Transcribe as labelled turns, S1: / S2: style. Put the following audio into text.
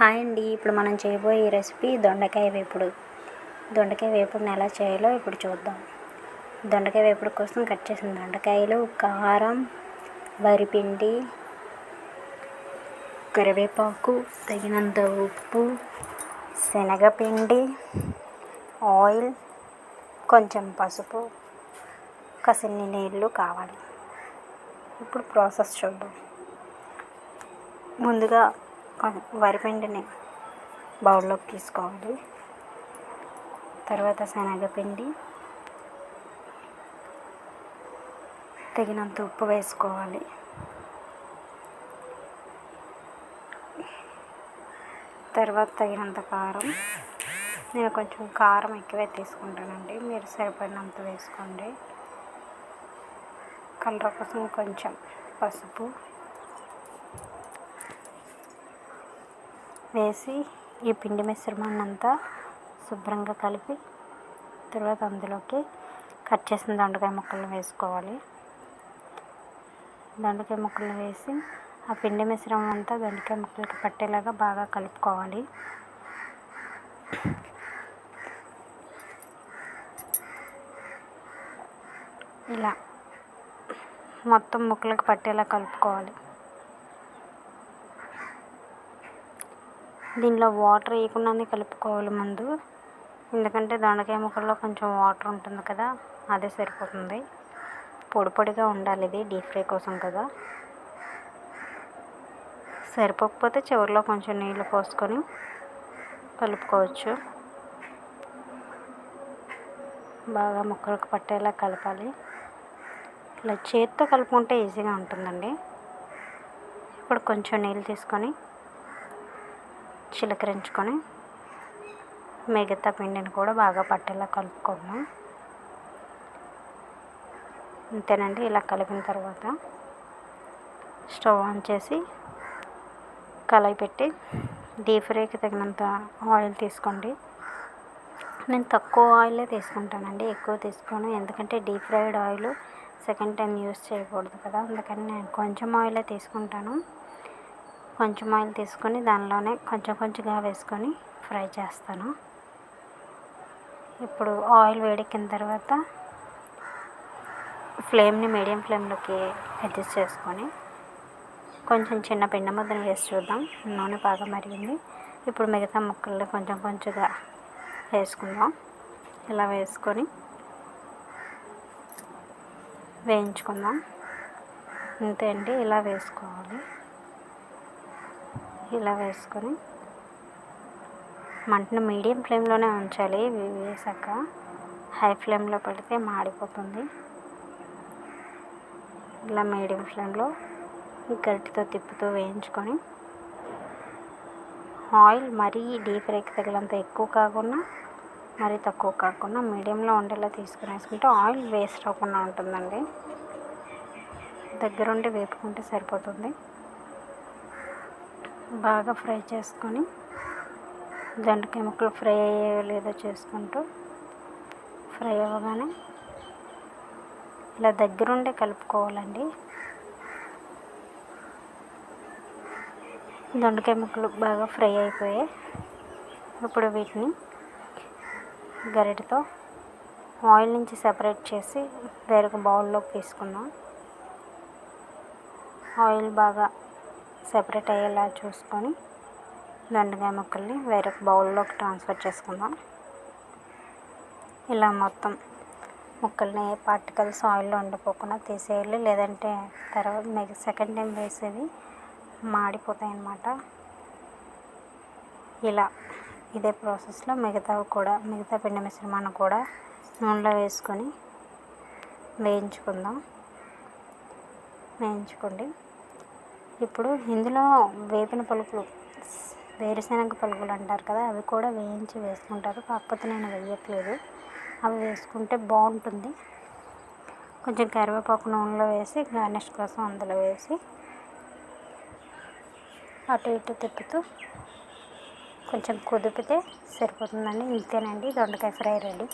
S1: Hi అండి. ఇప్పుడు మనం చేయబోయే రెసిపీ దొండకాయ వేపుడు. దొండకాయ వేపుడుని ఎలా చేయాలో ఇప్పుడు చూద్దాం. దొండకాయ వేపుడు కోసం కట్ చేసిన దొండకాయలు కారం వరిపిండి కరివేపాకు తగినంత ఉప్పు శనగపిండి ఆయిల్ కొంచెం పసుపు కసిన్ని నీళ్ళు కావాలి. ఇప్పుడు ప్రాసెస్ చూద్దాం. ముందుగా వరిపిండిని బౌల్లోకి తీసుకోవాలి. తర్వాత శనగపిండి. తగినంత ఉప్పు వేసుకోవాలి. తర్వాత తగినంత కారం. నేను కొంచెం కారం ఎక్కువే తీసుకుంటానండి. మీరు సరిపడినంత వేసుకోండి. కలర్ కోసం కొంచెం పసుపు. వేసి ఈ పిండి మిశ్రమాన్ని అంతా శుభ్రంగా కలిపి తర్వాత అందులోకి కట్ చేసిన దొండకాయ ముక్కలు వేసుకోవాలి. దొండకాయ ముక్కలు వేసి ఆ పిండి మిశ్రమం అంతా దొండకాయ ముక్కలకి పట్టేలాగా బాగా కలుపుకోవాలి. ఇలా మొత్తం ముక్కలకు పట్టేలా కలుపుకోవాలి. దీనిలో వాటర్ వేయకుండానే కలుపుకోవాలి ముందు. ఎందుకంటే దొండకాయ ముక్కల్లో కొంచెం వాటర్ ఉంటుంది కదా అదే సరిపోతుంది. పొడి పొడిగా ఉండాలి ఇది డీప్ ఫ్రై కోసం కదా. సరిపోకపోతే చివరిలో కొంచెం నీళ్ళు పోసుకొని కలుపుకోవచ్చు. బాగా ముక్కలకు పట్టేలా కలపాలి. ఇలా చేతితో కలుపుకుంటే ఈజీగా ఉంటుందండి. ఇప్పుడు కొంచెం నీళ్ళు తీసుకొని చిలకరించుకొని మిగతా పిండిని కూడా బాగా పట్టేలా కలుపుకోవాలి అంతేనండి ఇలా కలిపిన తర్వాత స్టవ్ ఆన్ చేసి కళాయి పెట్టి డీప్ ఫ్రైకి తగినంత ఆయిల్ తీసుకోండి. నేను తక్కువ ఆయిలే తీసుకుంటానండి ఎక్కువ తీసుకోను. ఎందుకంటే deep fried oil second time use చేయకూడదు కదా అందుకని నేను కొంచెం ఆయిలే తీసుకుంటాను. కొంచెం ఆయిల్ తీసుకొని దానిలోనే కొంచెం కొంచెంగా వేసుకొని ఫ్రై చేస్తాను. ఇప్పుడు ఆయిల్ వేడెక్కిన తర్వాత ఫ్లేమ్ని మీడియం ఫ్లేమ్లోకి అడ్జస్ట్ చేసుకొని కొంచెం చిన్న పిండి ముద్దను వేసి చూద్దాం. నూనె బాగా మరిగింది. ఇప్పుడు మిగతా ముక్కల్ని కొంచెం కొంచెంగా వేసుకుందాం. ఇలా వేసుకొని వేయించుకుందాం. అంతే అండి ఇలా వేసుకోవాలి. ఇలా వేసుకొని మంటను మీడియం ఫ్లేమ్లోనే ఉంచాలి. వేసాక హై ఫ్లేమ్లో పెడితే మాడిపోతుంది. ఇలా మీడియం ఫ్లేమ్లో గరిటితో తిప్పుతూ వేయించుకొని ఆయిల్ మరీ డీప్ ఫ్రైకి తగిలంత ఎక్కువ కాకుండా మరీ తక్కువ కాకుండా మీడియంలో ఉండేలా తీసుకుని వేసుకుంటే ఆయిల్ వేస్ట్ అవ్వకుండా ఉంటుందండి. దగ్గరుండి వేపుకుంటే సరిపోతుంది. బాగా ఫ్రై చేసుకొని దొండకాయ ముక్కలు ఫ్రై అయ్యేవో లేదో చేసుకుంటూ ఫ్రై అవ్వగానే ఇలా దగ్గరుండే కలుపుకోవాలండి. దొండకాయ ముక్కలు బాగా ఫ్రై అయిపోయాయి. ఇప్పుడు వీటిని గరిటతో ఆయిల్ నుంచి సపరేట్ చేసి వేరొక బౌల్లోకి తీసుకుందాం. ఆయిల్ బాగా సెపరేట్ అయ్యేలా చూసుకొని దొండకాయ ముక్కల్ని వేరొక బౌల్లోకి ట్రాన్స్ఫర్ చేసుకుందాం. ఇలా మొత్తం ముక్కల్ని పార్టికల్స్ ఆయిల్లో ఉండిపోకుండా తీసేయాలి. లేదంటే తర్వాత మెగ సెకండ్ టైం వేసేవి మాడిపోతాయి అన్నమాట. ఇలా ఇదే ప్రాసెస్లో మిగతావి కూడా మిగతా పిండి మిశ్రమాన్ని కూడా నూనెలో వేసుకొని వేయించుకుందాం. వేయించుకోండి. ఇప్పుడు ఇందులో వేపిన పలుకులు వేరుశనగ పలుకులు అంటారు కదా అవి కూడా వేయించి వేసుకుంటారు కాకపోతే నేను వేయట్లేదు. అవి వేసుకుంటే బాగుంటుంది. కొంచెం కరివేపాకు నూనెలో వేసి గార్నిష్ కోసం అందులో వేసి అటు ఇటు తిప్పుతూ కొంచెం కుదిపితే సరిపోతుందండి. ఇంతేనండి. దొండకాయ ఫ్రై రెడీ.